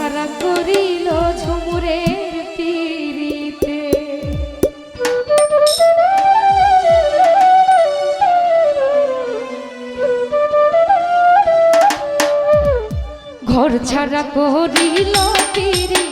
ঘর ছাড়া করিল ঝুমুরের পিড়িতে। ঘর ছাড়া করিল পিড়িতে।